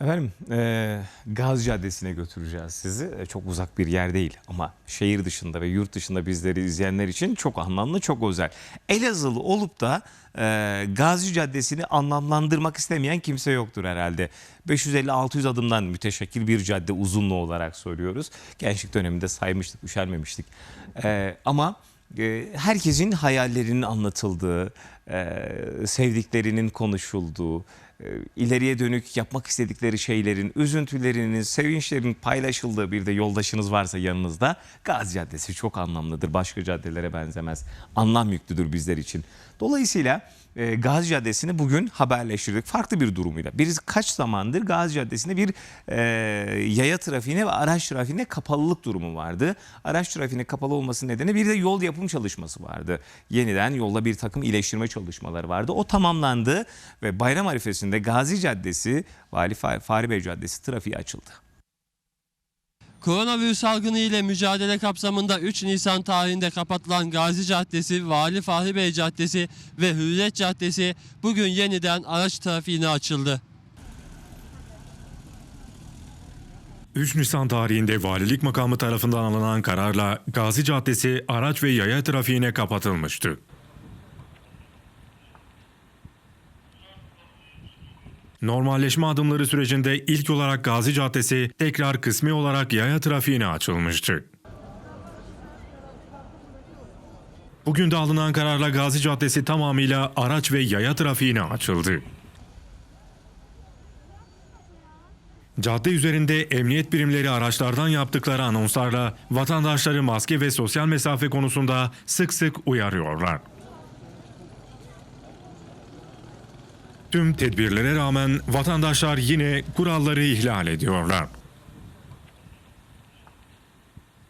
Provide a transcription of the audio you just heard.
Efendim eee Gaz Caddesi'ne götüreceğiz sizi. E, Çok uzak bir yer değil ama şehir dışında ve yurt dışında bizleri izleyenler için çok anlamlı, çok özel. Elazığlı olup da eee Gazi Caddesi'ni anlamlandırmak istemeyen kimse yoktur herhalde. 550-600 adımdan müteşekkil bir cadde uzunluğu olarak söylüyoruz. Gençlik döneminde saymıştık, üşenmemiştik. Eee, ama e, herkesin hayallerinin anlatıldığı, e, sevdiklerinin konuşulduğu, ileriye dönük yapmak istedikleri şeylerin, üzüntülerinin, sevinçlerin paylaşıldığı bir de yoldaşınız varsa yanınızda Gazi Caddesi çok anlamlıdır. Başka caddelere benzemez. Anlam yüklüdür bizler için. Dolayısıyla e, Gazi Caddesi'ni bugün haberleştirdik. Farklı bir durumuyla. Biz kaç zamandır Gazi Caddesi'nde bir e, yaya trafiğine ve araç trafiğine kapalılık durumu vardı. Araç trafiğine kapalı olması nedeni bir de yol yapım çalışması vardı. Yeniden yolda bir takım iyileştirme çalışmaları vardı. O tamamlandı ve bayram arifesinde Gazi Caddesi, Vali Fa- Fahri Bey Caddesi trafiğe açıldı. Koronavirüs salgını ile mücadele kapsamında 3 Nisan tarihinde kapatılan Gazi Caddesi, Vali Fahri Bey Caddesi ve Hürriyet Caddesi bugün yeniden araç trafiğine açıldı. 3 Nisan tarihinde valilik makamı tarafından alınan kararla Gazi Caddesi araç ve yaya trafiğine kapatılmıştı. Normalleşme adımları sürecinde ilk olarak Gazi Caddesi tekrar kısmi olarak yaya trafiğine açılmıştı. Bugün de alınan kararla Gazi Caddesi tamamıyla araç ve yaya trafiğine açıldı. Cadde üzerinde emniyet birimleri araçlardan yaptıkları anonslarla vatandaşları maske ve sosyal mesafe konusunda sık sık uyarıyorlar. Tüm tedbirlere rağmen vatandaşlar yine kuralları ihlal ediyorlar.